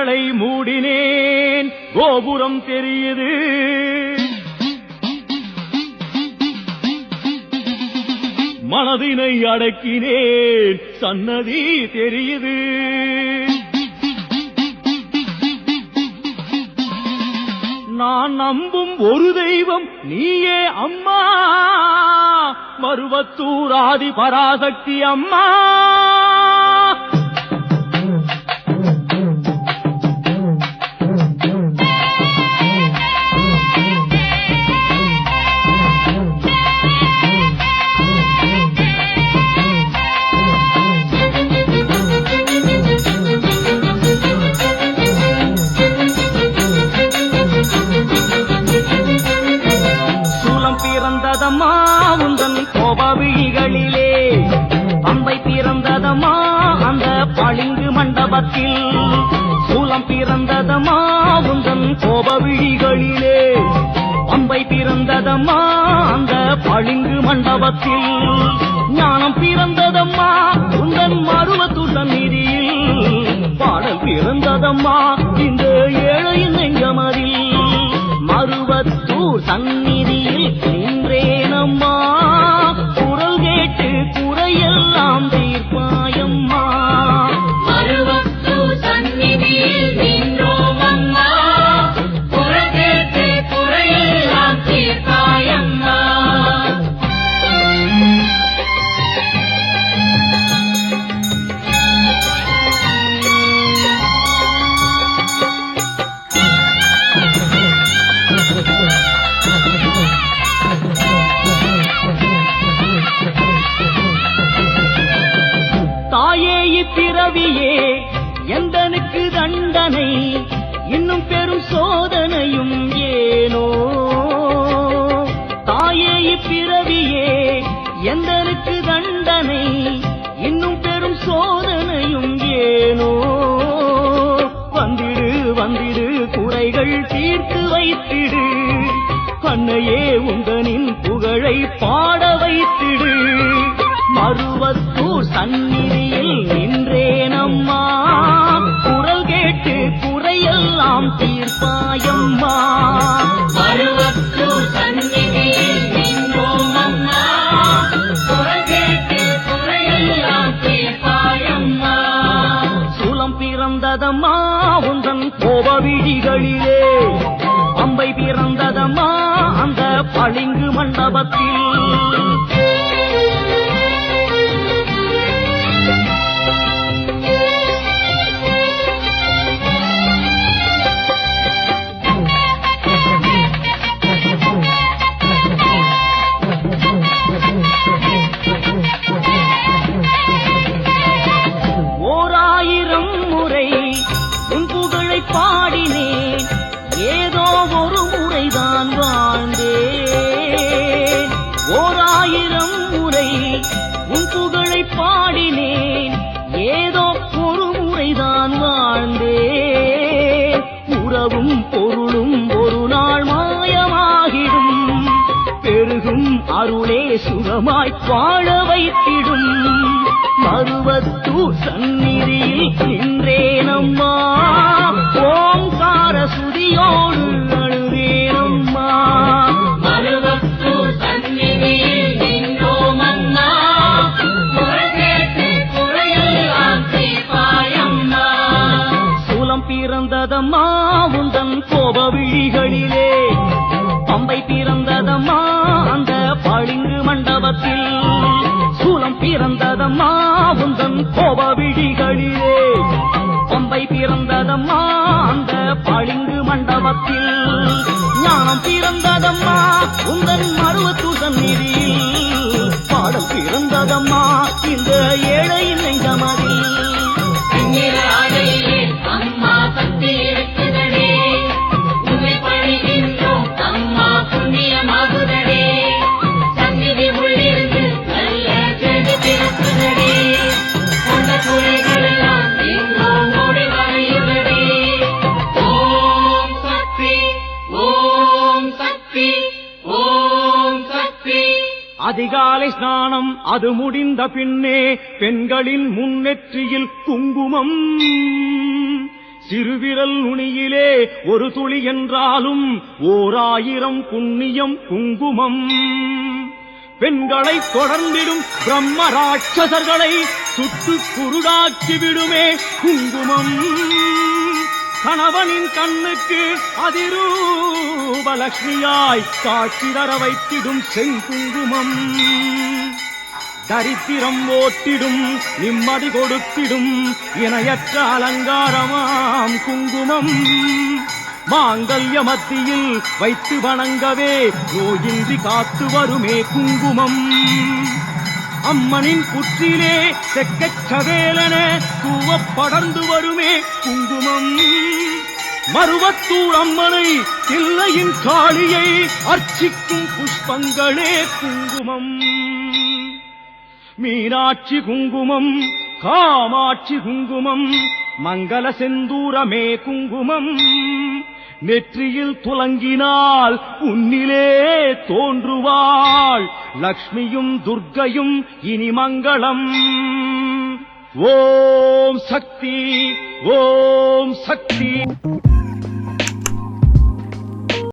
கண்களை மூடினேன். கோபுரம் தெரியுது. மனதினை அடக்கினேன். சன்னதி தெரியுது. நான் நம்பும் ஒரு தெய்வம் நீயே அம்மா. மருவத்தூராதி பராசக்தி அம்மா. காற்றில் சூலம் பிறந்ததமா உந்தன் கோப விழிகளிலே அம்பை பிறந்ததம்மா அந்த பளிங்கு மண்டபத்தில். ஞானம் பிறந்ததம்மா உந்தன் மருவத்துள்ள நிதியில். பாடல் பிறந்ததம்மா இந்த இப்பிறவியே எந்தனுக்கு தண்டனை இன்னும் பெரும் சோதனையும் ஏனோ? தாயே இப்பிறவியே எந்தனுக்கு தண்டனை இன்னும் பெரும் சோதனையும் ஏனோ? வந்திடு வந்திடு குறைகள் தீர்த்து வைத்திடு. கண்ணையே உந்தனின் புகழை பாட வைத்திடு. மருவத்தூர் சந்நிதியில் மண்டபத்தில் ஓராயிரம் முறை உன் புகழை பாடினேன். ஏதோ ஒரு முறைதான் வாழ்ந்தேன். ஆயிரம் முறை உன் புகழை பாடினேன். ஏதோ ஒரு முறைதான் வாழ்ந்தேன். உறவும் பொருளும் ஒரு நாள் மாயமாகிடும். பெருகும் அருளே சுகமாய் வாழ வைத்திடும். மருவத்தூர் சந்நிதி மண்டபத்தில் ஞானம் பிறந்ததம்மா உந்தன் மருவத்துடன் நிதியில். பாடல் பிறந்ததம்மா இந்த ஏழையின் நெஞ்சமதில். அதிகாலை ஸ்நானம் அது முடிந்த பின்னே பெண்களின் முன்னெற்றியில் குங்குமம். சிறுவிரல் நுனியிலே ஒரு துளி என்றாலும் ஓர் ஆயிரம் புண்ணியம் குங்குமம். பெண்களை தொடர்ந்திடும் பிரம்ம ராட்சசர்களை சுட்டு குருடாக்கி விடுமே குங்குமம். கணவனின் கண்ணுக்கு அதிரூ அதிரூபலட்சுமியாய் காட்சி தர வைத்திடும் செங்குங்குமம். தரித்திரம் ஓட்டிடும் நிம்மதி கொடுத்திடும் இணையற்ற அலங்காரமாம் குங்குமம். மாங்கல்ய மத்தியில் வைத்து வணங்கவே நோயின்றி காத்து வருமே குங்குமம். அம்மனின் புற்றிலே செக்கச் சவேலென தூவப் படர்ந்து வருமே குங்குமம். மருவத்தூர் அம்மனை தில்லையின் காளியை அர்ச்சிக்கும் புஷ்பங்களே குங்குமம். மீனாட்சி குங்குமம் காமாட்சி குங்குமம் மங்கள செந்தூரமே குங்குமம். நெற்றியில் துலங்கினால் உன்னிலே தோன்றுவாள் லக்ஷ்மியும் துர்க்கையும் இனி மங்களம். ஓம் சக்தி ஓம் சக்தி.